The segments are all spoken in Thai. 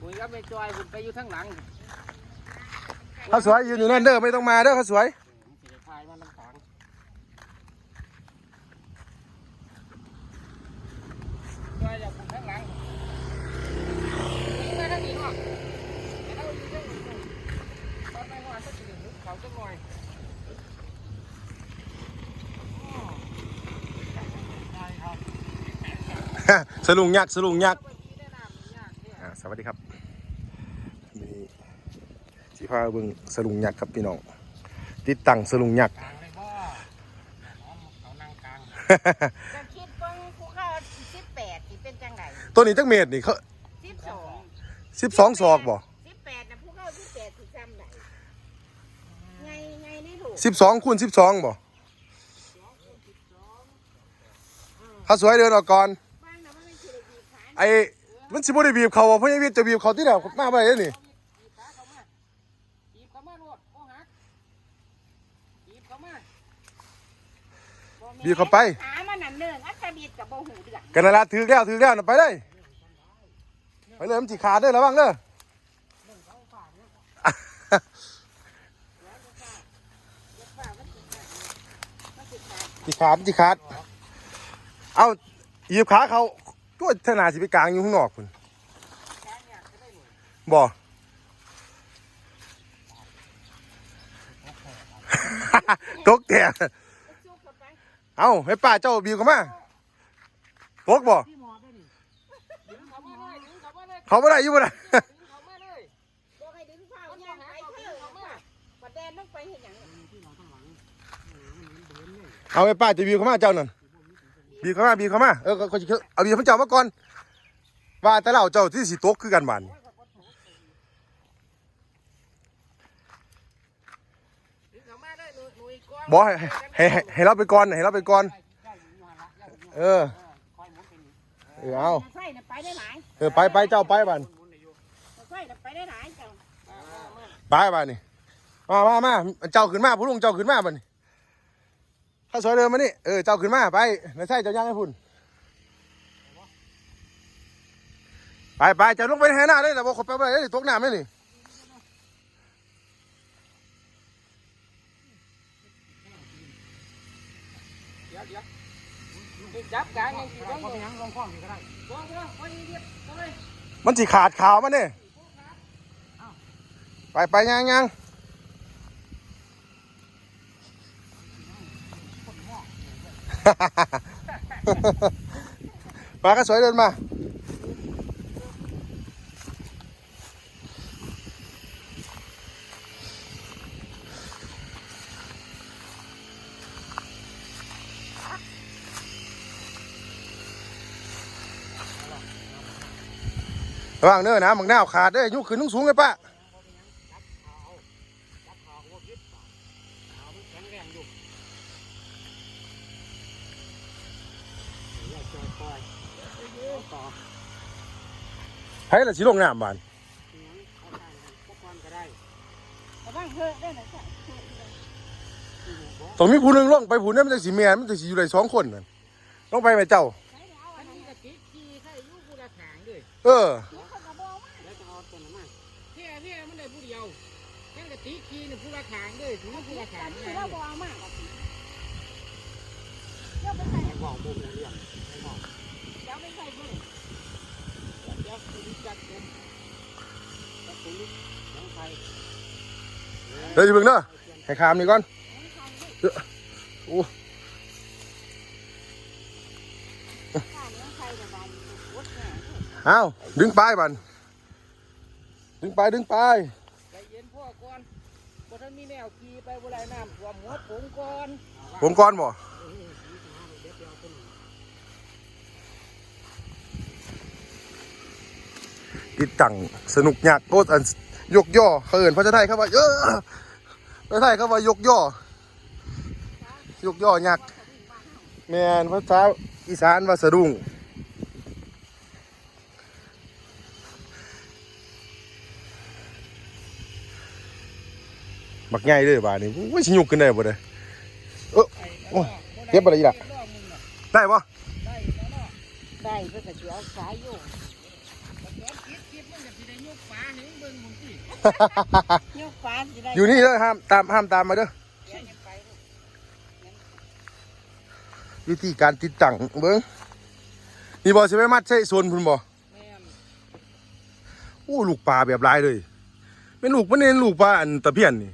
ปุ๋ยก็ไม่จอยคุณไปอยู่ทั้งหลังข้าวสวยยืนอยู่นั่นเด้อไม่ต้องมาเด้อข้าวสวยผมสิได้พายมาน้ำขังจอยอย่าคุณทั้งหลังนี่มาทางนี้เนาะให้เราอยู่ทั้งนี้ตอนไปหอดสักทีหนึ่งเขาจะหน่อยอ๋อได้ครับสลุงยักษ์สลุงยักษ์ สวัสดีครับมีสีผ้าเบิ่งสลุงยักษ์ครับพี่น้องติดตั้งสลุงยักษ์กลางเลยบ่น้องเขานั่งกลางจะคิดเบิ่งผู้เข้าสิบแปดสิเป็นจังไดตัวนี้จักเมตรนี่เขาสิบสองสิบสองศอกบ่สิบแปดนะผู้เข้าสิบแปดสิจำได้ไงไงนี่ถูกสิบสองคูณสิบสองบ่ข้าวสวยเดินออกก่อนบ้านนะมันไม่ใช่ดีขายไอ้ มันสิบ่ได้บีบเขาบ่เพราะยังจะบีบเขาที่ไหนมาบ่ได้เด้อนี่จีบขาเขามาจีบเขามาโลดโอ้หักจีบเขามาบีบเขาไปหามันนั่นเนื่องอัตบิดกับโบหูเดือดกันนั่นละถือแล้วถือแล้วน่ะไปเลยไปเลยมันสิขาดเด้อระวังเด้อสิขาดสิขาด เอาเหยียบขาเขา ตัวธนาสิไปกลางอยู่ข้างนอกพุ่นบ่ตกแต่สู้เข้าไปเอาให้ป้าเจ้าบีบเข้ามาตกบ่พี่หมอได้นี่ดึงเขามาเลยดึงเขามาเลยเขาไม่ได้อยู่บ่ได้ดึงเขามาเลยบอกให้ดึงเท้าย่างไปเถอะประเด็นต้องไปเห็นอย่างเอาให้ป้าจะบีบเข้ามาเจ้านั่น บีบเข้ามาบีบเข้ามาเออก็ก็สิเอาบีบเข้าเจ้ามาก่อนว่าแต่เราเจ้าที่สิตกคือกันบานดึงเขานบอให้ให้ให้เราไปก่อนให้เราไปก่อน เออ เออเอาเออไปไปเจ้าไปบานหมุนได้อยู่ไส้น่ะไปได้ายจังมามามาไปบานนี่มามามาเจ้าขึ้นมาผู้ลุงเจ้าขึ้นมาบานนี่ ถ้าสวยเดินมานี่เออเจ้าขึ้นมาไปไม่ใช่เจ้าย่างให้พุ่นไปไปเจ้าลงไปให้หน้าเลยแต่บอกขอไปไปเลยตกน้ำเลยนี่เดี๋ยวเดี๋ยวนี่จับกลางยังสิต้องอยู่ยังลงข้องอยู่ก็ได้ลงลงไปเรียบไปเลยมันสิขาดขาวมันเนี่ยไปไปย่างย่า งมาก็สวยเดินมา ระวังเด้อนะมังนาวขาดเด้อยุกขึ้นนุ่งสูงเลยป้า จับขาหัวคิดขามันแข็งแรงอยู่อย่าจอยปล่อยต่อ ให้ละสิลงน้ำบานาได้พวกมันก็ได้รงเถอะได้ไหมจ๊ะต้องมีผู้หนึงลงไปผู้นั้นมันจะสีแมนมันจะสีอยู่ได้สองคนนั่นลงไปไหมเจ้า อันนี้ก็ติดกีใครอยู่กูละถางเลยเออ แล้วจะเอาตัวนั้นมาเท่เท่มันได้ผู้เดียวแค่กะติกีนี่ผู้ละขางด้วยถือผู้ละขางนนี่นี้ไงเราบอกมากเดี๋ยบอกมุมเรื่องไม่บอก เดี๋ยวไปใส่เบิ่ง เดี๋ยวคุณจัดเต็มจัดคุณยังไฟเดี๋ยวจะเบิ่งเด้อให้ขามนี่ก่อนโอ้ข้าเนื้อใส่ระบายวดแหน่เอาดึงปลายบันดึงปลายดึงปลายใจเย็นพ่อก่อนบ่ทันมีแนวกีไปบ่ไรน้ำท่วมหัวผงก่อนผมก่อนบ่ ติดตั้งสนุกยากโคตรอันยกย่อเขาเอินภาษาไทยเข้าว่าเออภาษาไทยเข้าว่ายกย่อยกย่อยักแมนภาษาอีสานว่าสะดุ้งบักใหญ่เลยบาดนี้ว่าสิยุกขึ้นได้บ่เด้เออโอ้ยเก็บบ่ได้อีกล่ะได้ปะได้แล้วเนาะได้เพื่อจะเอาสายโยง แกนกี คิดคิดมันจะสิได้ ยกฟ้าให้มึงเบิ่งมึงสิยกฟ้าสิได้อยู่นี่เด้อห้ามตามห้ามตามมาเด้อเดี๋ยวจะไปลูกวิธีการติดตั้งเบิ้งนี่บ่ใช่ไหมมัดใช่ส่วนพุ่นบ่แม่นอู้ลูกปลาแบบหลายเลยเป็นลูกมันเน้นลูกปลาอันตะเพียนนี่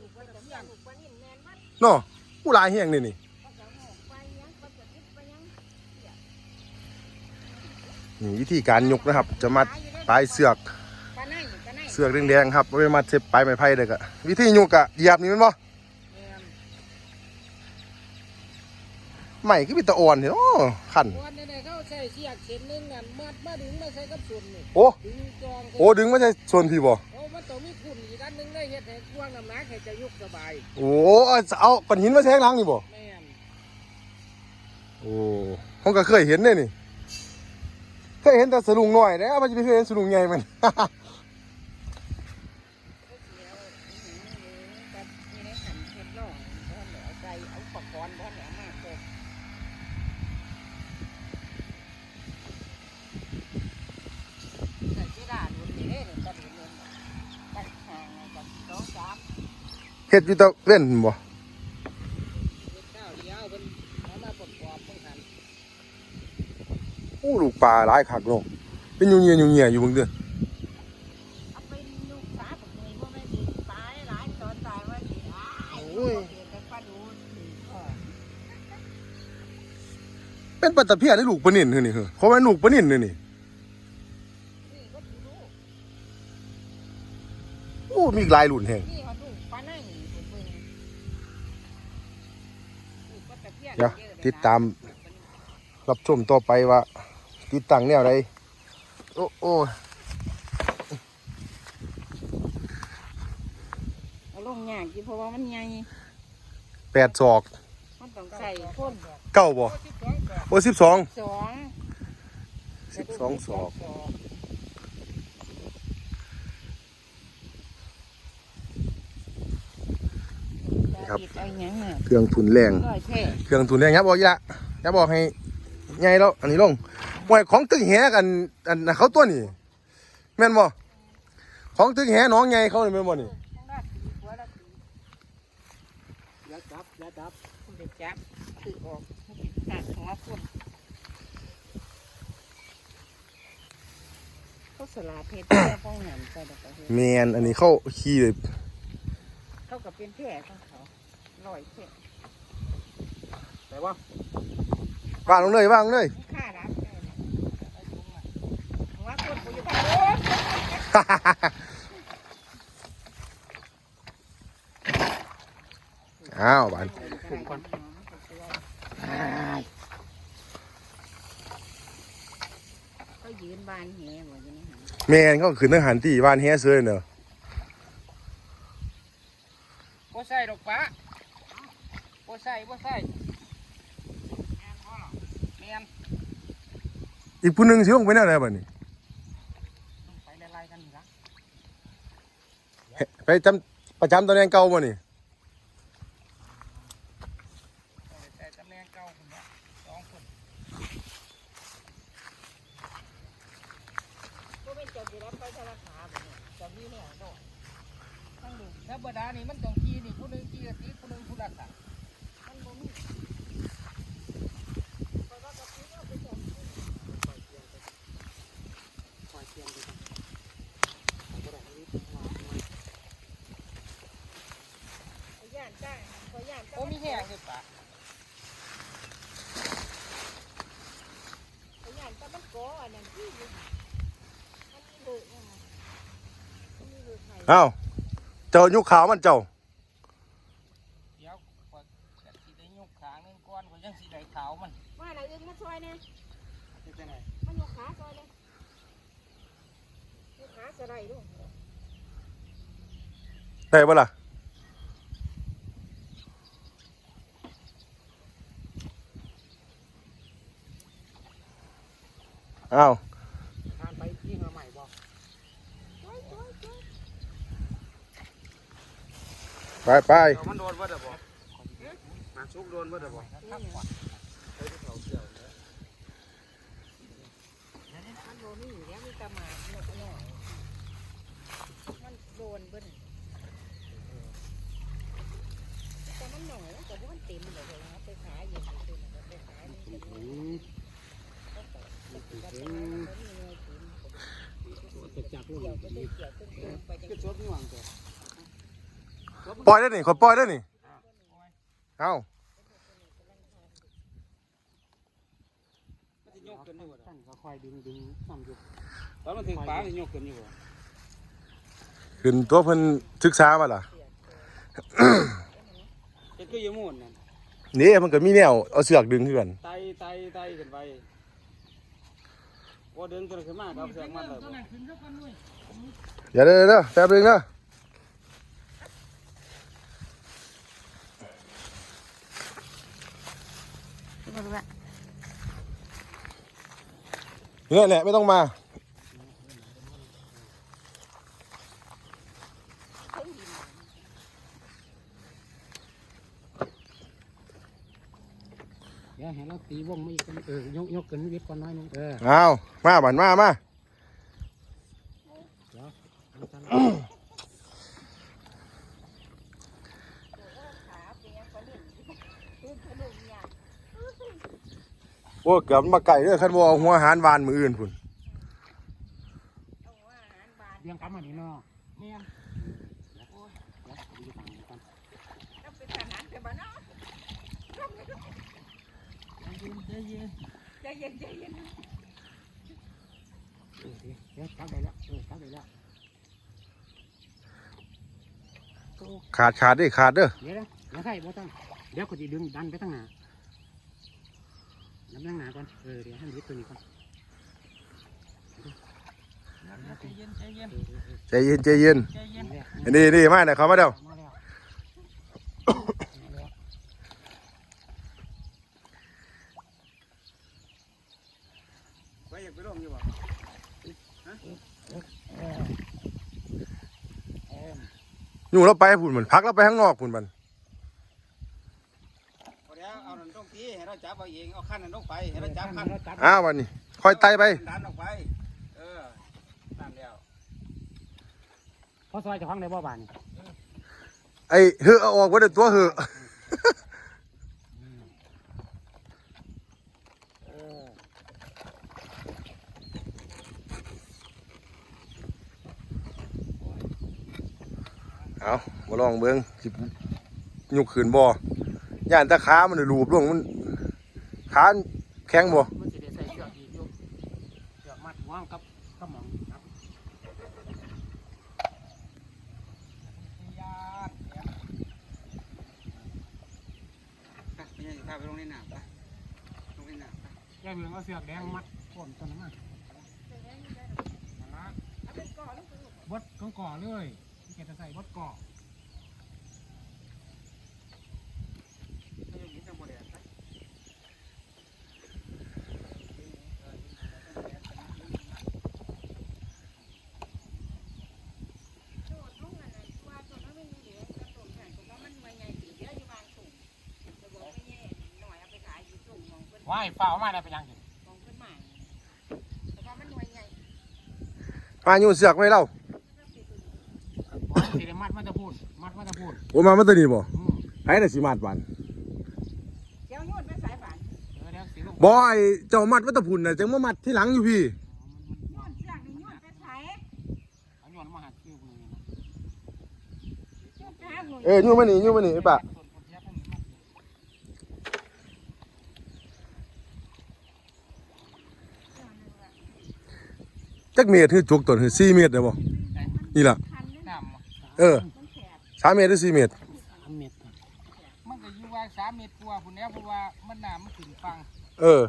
ลูกไปกับเพื่อนลูกไปนี่แม่นมันเนาะอู้หลายแห้งนี่นี่เขาจะหอกไปยังเขาจะคิดไปยังนี่วิธีการยกนะครับ จะมัดปลายเสือก เสือกแดงๆครับเอาไปมัดเสร็จปลายไม้ไผ่เลยก็วิธียกอะเหยียบนี่แมันบ่แม่นใหม่คือเป็นตะอ่อนเห็นโอ้ขันวันนี้เขาใช้เสียกเส้นหนึงนั่นมัดมาดึงมาใส่กับส่วนนี่โอ้ดึงจองโอ้ดึงไม่ใช่ส่วนพี่บ่โอ้มันต้องมีขุ่นอีกอันหนึงได้เฮ็ดให้กว้างน้ำหนักให้จะยกสบายโอ้เอาเอาก้อนหินมาแทงหลังนี่บ่แม่นโอ้ผมก็เคยเห็นเนี่ยนี่เคยเห็นแต่สลุงน้อยนะมันจะไปเคยเห็นสลุงใหญ่มัน แบบนี่ในหันเห็ดน่องบ้านเหนือใจเอาปากกอนบ้านเหนือมากเลยใส่ที่ด่านมันนี่เด้เนี่ยตะลุนเนี่ยตั้งห่างกันสองสาม เฮ็ดอยู่แตะเว้นบ่เฮ็ดข้าวเดียวเพิ่นเอามาประกอบเพิ่นหันอู้ลูกปลาหลายคักเนาะเป็นอยู่เงียอยู่เงียอยู่เบิ่งเด้อเอาไปลูกสาผมเลยว่าไม่ดีตายหลายตอนตายว่าดีอ้ายโอ้ยเกิดแต่ป้าดูเออเป็นปลาตะเพียนได้ลูกปลานิ่นเฮ้อนี่เฮ้อเขาว่าลูกปลานิ่นนี่นี่นี่ก็ดูดูอู้มีอีกหลายรุ่นแฮง เพียนเดี๋ยวเยอะเลยนะติดตามรับชมต่อไปว่า ติดตั้งแนวใดโอ้โอ้เอาลงยากจีเพราะว่ามันใหญ่แปดศอกมันต้องใส่พ่นเก้าบ่โอ้สิบสองสองสิบสองศอก ครับ ติดเอาอย่างน่ะเครื่องทุนแรง ร้อยแท้เครื่องทุนแรงยับบอกอยะยับบอกให้ใหญ่แล้ว อันนี้ลงหวยของตึกแหกันอันเขาตัวนี้แม่นบ่ของตึกแหน้องใหญ่เขานี่แม่นบ่นี่ต้องได้ตีหัวละตีอย่าจับอย่าจับคุณจะจับคือออกตัดหัวพ่นเขาสลาเพชรแค่ป้องหนใส่ดอกกระเทียมแมนอันนี้เขาขี่เลยเขากับเป็นแผลของเขา ลอยแผลแต่ว่าว่างลงเลยว่างลงเลย ค่ารับได้นะหัวคนกูอยู่บ้านโอ้อ้าวบานผมก่อนก็ยืนบานแหหมดอย่างนี้แมนเขาขึ้นทหารที่บ้านแฮเซยเนอะบ่ใส่ดอกปลา บ่ใส่บ่ใส่แม่นอีกผู้หนึงสิลงไปแนวไหนบัดนี้ไปไล่ๆกันนี่ละเฮ้ไปจำประจำตำแหน่งเก่าบ่นี่แต่ตำแหน่งเก่าคนละสองคนก็เป็นเจ้าที่รับไปธนาคารแบบนี้เจ้าที่เนี่ยโดดทั้งดูธรรมดานี่มันต้องขี่นี่ผู้หนึงขี่กะติผู้หนึงผู้รักษา โอ้มีแห้งเลยปะขอย่านตะมันโกอันนั้นที่อยู่มันมีเบิกนะมันมีเบิกไข่อ้าวเจ้ายุคขาวมันเจ้า เดี๋ยวกว่าจะสิได้ยกขางหนึงก่อนกว่ายังสิได้ ขาวมันว่าอะไรอึ้งมาช่วยเนี่ยเป็นจังไดมันยกขาช่วยเลยยกขาสไลด์ด้วยได้ปะล่ะอ้าวทานไปยิงมาใหม่บ่ช่วยช่วยช่วยไปไป เดี๋ยวมันโดนบ่ได้บ่มาสุกโดนบ่ได้บ่นี่ไง มันโดนนี่อยู่แล้วมีตะตะหมากนกน้อยมันโดนเบิ้นแต่มันหน่อยแล้วแต่ว่ามันเต็มเลยเลยนะไปขายอยู่ที่นู่นไปขายนี่ก็มีก็มีเงินจะจับลูกเกี่ยวก็ได้ปล่อยได้นี่ขอปล่อยได้นี่เอ้า มันจะยกขึ้น อยู่ท่านก็คอยดึงดึงซ้ำอยู่ตอนมันถึงปลาจะยกขึ้นอยู่ขึ้นตัวเพิ่นศึกษามาล่ะเจ็ดก็ยังมุ่นนั่นนี่มันก็มีแนวเอาเสือกดึงขึ้นกันไตไตไตขึ้นไปว่าดึงตัวขึ้นมาครับเสียงมันเลยอย่าเด้อเด้อแป๊บนึงเด้อไม่รู้ว่า เนี่ยแหละไม่ต้องมาเดี๋ยวเห็นเราตีวงไม่อีกเออยกยกขึ้นวิทย์ก่อนน้อยนึงเออ เอามาบันมามาขาเป็นยังคนหนึ่งคือขนมยาง โอ้เกือบมาไก่เด้อคันบ่เอาหัวอาหารหวานมื้ออื่นพุ่นเอาว่าอาหารบานเลี้ยงกลับมานี่เนาะเนี่ยก็เป็นทหารแต่บ้านเนาะใจเย็นใจเย็นเดี๋ยวกลับได้แล้วเออกลับได้แล้วขาดขาดเด้ขาดเด้อเดี๋ยวนะเดี๋ยวใส่บ่ต้องเดี๋ยวก็จะดึงดันไปตั้งหน้า น้ำตั้งหนาก่อนเออเดี๋ยวให้วิทย์ตัวนี้ก่อนใจเย็นใจเย็นใจเย็นใจเย็นใจเย็นนี่นี่มาเนี่ยเขามาเด้อมาแล้วไปอยากไปร่วอยู่บ่ฮะเอยู่เราไปพุ่นเหมันพักเราไปข้างนอกพุ่นมัน พอแล้วเอาหนังต้องตีให้เราจับเอาเองเอาขั้นนั้นลงไปให้เราจับขั้นอ้าววันนี้ค่อยไต่ไปดันออกไปเออนั่นแล้วพอซอยจะฟังได้บ่บานนี่ไอ้เหือเอาออกบ่ได้ตัวเหือเอามาลองเบิ่งสิยุกขืนบ่อย่านตะขามันรูปลงมัน ขาแข็งบ่มันสิได้ใส่เชือกอีกอยู่เชือกมัดหัวกับกับหมองครับยานเนี่ยไปไม่ใช่พาไปลงในน้ำไปลงในน้ำไปแกเมืองเอาเสือกแดงมัดก้นต้นนั้นมานั่นละเอาเป็นก่อลูกบดก้องก่อเลยแกจะใส่บดก่อ ไม่ต้องยินทั้งหมดเลยไป โดดลงอันนั้นว่าตัวนั้นไม่มีเหลือกระตุ่มแข็งตัวนั้นมันมาใหญ่สีเยอะอยู่บางตุ่มจะบอกไม่แย่หน่อยเอาไปขายอยู่ ตุ่มมองเพิ่นว่ายเปล่ามาได้ไปยังสิมองเพิ่นใหม่แต่ว่ามันหน่วยใหญ่มาอยู่เสือกไว้เล่าสิได้มัดมันจะพูดมัดมันจะพูดโอ้มามันตัวนี้บ่อืมไอ้น่ะสิมาดบานเจ้าโยนเป็นสายบานเดี๋ยวเดี๋ยวสิลูกบ่ไอ้เจ้ามัดวัตถุพุ่นน่ะจังมามัดที่หลังอยู่พี่ โยนเชือกนี่โยนไปไสเอาโยนมาหาคิวมือโยนไปหาหน่วยเอออยู่มานี่อยู่มานี่ไอ้ปะ จักเมตรคือจุกตัวคือ4เมตรได้บ่นี่ล่ะคันนึงน้ำเออมันแคบ3เมตรหรือ4เมตร สามเม็ดมันก็อยู่ว่าสามเม็ดกว่าพุ่นแล้วเพราะว่ามันน้ำมันขึ้นฟังเออ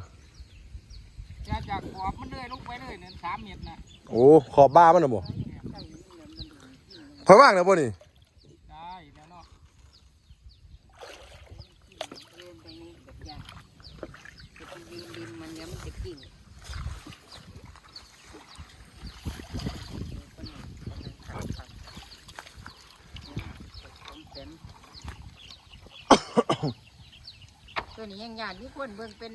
จากจากขอบมันเลยลงไปเลยเนี่ยสามเม็ดนะโอ้ขอบบ้ามันน่ะบ่ค่อยว่างแล้วบ่นี่ ได้แล้วเนาะ เดินไปนี่แบบยากจะไปยืนริมมันแล้วมันจะกิ่ง ตัวนี้ยังยานที่คนเบิ่งเป็น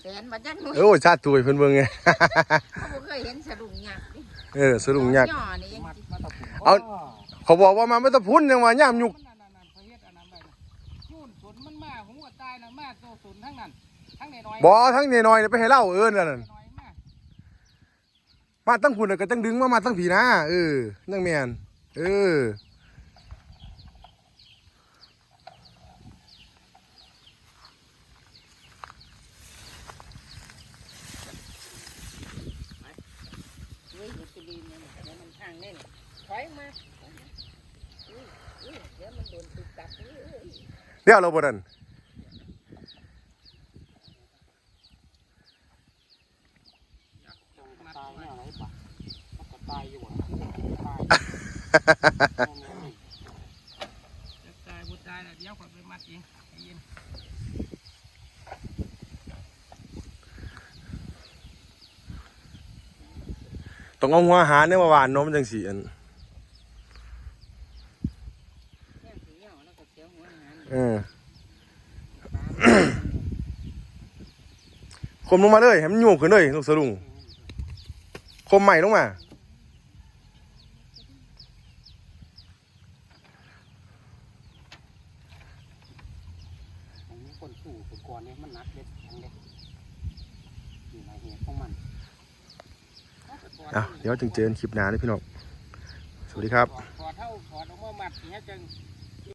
แสนมาจักหน่วยโอ้ชาติตุยเพิ่นเบิ่งไง เขาบ่เคยยเห็นสลุงหยักดิเออสลุงยักษ์ย่อนี่ยังมัดมาตะปุ่นเอา เขาบอกว่ามาไม่ต้องพุ่นยังว่าย่ามยุกมันนั่นนั่นๆๆเขาเฮ็ดอันนั้นไปนะยุ่นสนมันมาหัวตายนะมาโซสนทั้งนั้นทั้งน้อยๆบอทั้งน้อยๆเนี่ยไปให้เล่าเออนั่นนะน้อยๆมามาตั้งคุณน่ะก็ตั้งดึงมามาตั้งผีนะเออนั่งแมนเออ เฮ้ยเดี๋ยวไปลืมเนี่ยเดี๋ยวมันทางแน่นถอยมาอุ้ยอุ้ยเดี๋ยวมันโดนตุกตับอุ้ยอุ้ย เดี๋ยวเราบ่นต้องตายอยู่ต้องตายหมดตายแล้วเดี๋ยวขอไปมัดเองเย็นต้องเอาหัวหาเนี่ยมาหวานนมจังสีอัน แย่งสีเหยาแล้วก็เสียวหัวหาง เออคมลงมาเลยให้มันโยกขึ้นเลยลูกสะดุ้งคมใหม่ลงมาผมคนสู้อุปกรณ์เนี่ยมันหนักเด็ดทั้งเด็ดนี่นายเหตุของมันอะเดี๋ยวจึงเจอกันคลิปหน้าเลยพี่น้องสวัสดีครับถอดเท่าถอดออกมามัดเสียจัง